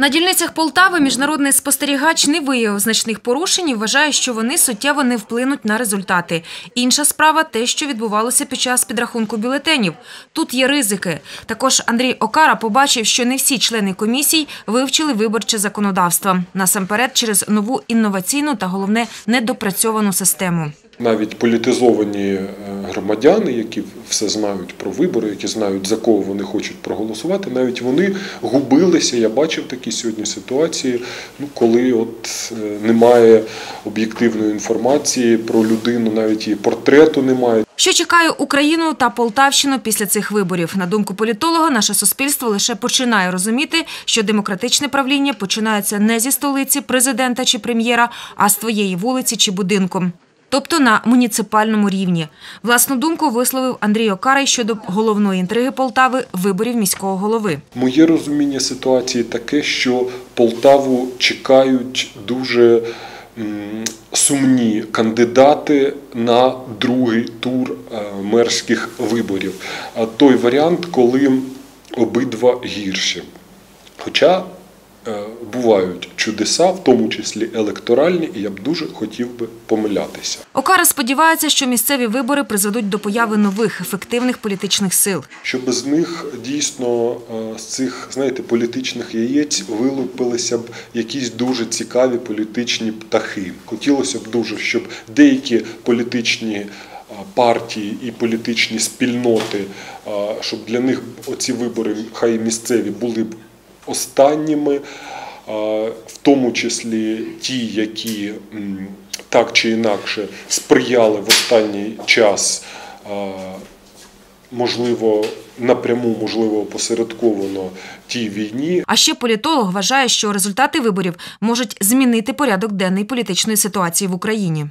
На дільницях Полтави міжнародний спостерігач не виявив значних порушень і вважає, що вони суттєво не вплинуть на результати. Інша справа те, що відбувалося під час підрахунку бюлетенів. Тут є ризики. Також Андрій Окара побачив, що не всі члени комісій вивчили виборче законодавство. Насамперед через нову інноваційну та головне недопрацьовану систему. Навіть політизовані е, громадяни, які все знають про вибори, які знають за кого вони хочуть проголосувати, навіть вони губилися. Я бачив такі сьогодні ситуації, ну коли от е, немає об'єктивної інформації про людину, навіть її портрету немає. Що чекає Україну та Полтавщину після цих виборів? На думку політолога, наше суспільство лише починає розуміти, що демократичне правління починається не зі столиці президента чи прем'єра, а з твоєї вулиці чи будинку. Тобто на муніципальному рівні. Власну думку висловив Андрій Окарай щодо головної інтриги Полтави виборів міського голови. Моє розуміння ситуації таке, що Полтаву чекають дуже сумні кандидати на другий тур е, мерських виборів. А той варіант, коли обидва гірші. Хоча бувають чудеса, в тому числі електоральні, і я б дуже хотів би помилятися. Окара сподівається, що місцеві вибори призведуть до появи нових ефективних політичних сил. щоб з них дійсно е, з цих знаєте політичних яєць вилупилися б якісь дуже цікаві політичні птахи. Хотілося б дуже, щоб деякі політичні е, партії і політичні спільноти, е, щоб для них оці вибори, хай місцеві, були б останніми, е, в тому числі ті, які так чи інакше сприяли в останній час. е, можливо, напряму, можливо, посередковано тій війні. А ще політолог вважає, що результати виборів можуть змінити порядок денний політичної ситуації в Україні.